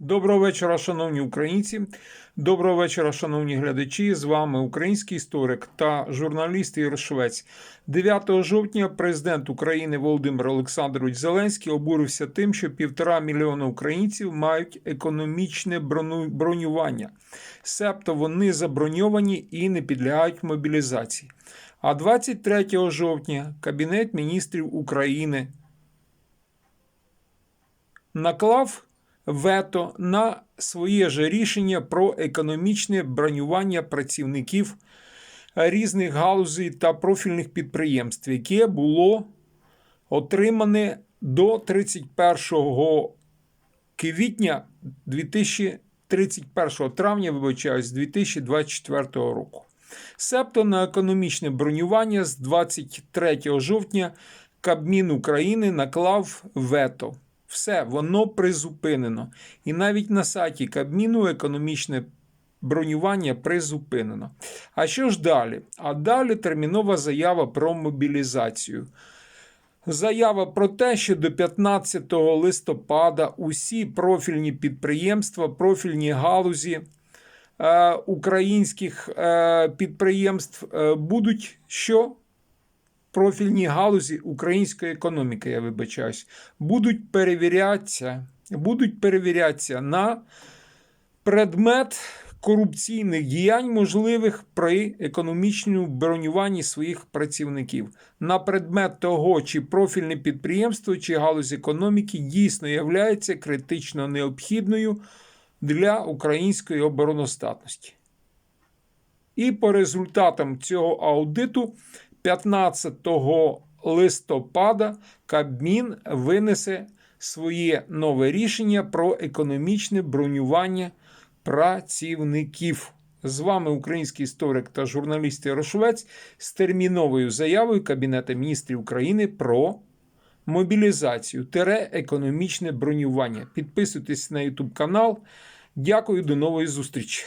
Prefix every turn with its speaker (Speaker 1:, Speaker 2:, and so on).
Speaker 1: Доброго вечора, шановні українці. Доброго вечора, шановні глядачі. З вами український історик та журналіст Ігор Швець. 9 жовтня президент України Володимир Олександрович Зеленський обурився тим, що півтора мільйона українців мають економічне бронювання, себто вони заброньовані і не підлягають мобілізації. А 23 жовтня Кабінет міністрів України наклав вето на своє же рішення про економічне бронювання працівників різних галузей та профільних підприємств, яке було отримане до 31 квітня 2031 травня, вибачаюсь, 2024 року. Себто на економічне бронювання з 23 жовтня Кабмін України наклав вето. Все, воно призупинено. І навіть на сайті Кабміну економічне бронювання призупинено. А що ж далі? А далі термінова заява про мобілізацію. Заява про те, що до 15 листопада усі профільні підприємства, профільні галузі е, українських е, підприємств е, будуть що? Профільні галузі української економіки, я вибачаюсь, будуть перевірятися, будуть перевірятися на предмет корупційних діянь, можливих при економічному бронюванні своїх працівників, на предмет того, чи профільне підприємство, чи галузь економіки дійсно є критично необхідною для української обороноздатності. І по результатам цього аудиту 15 листопада Кабмін винесе своє нове рішення про економічне бронювання працівників. З вами український історик та журналіст Ярошовець з терміновою заявою Кабінету міністрів України про мобілізацію тере економічне бронювання. Підписуйтесь на YouTube канал. Дякую, до нової зустрічі.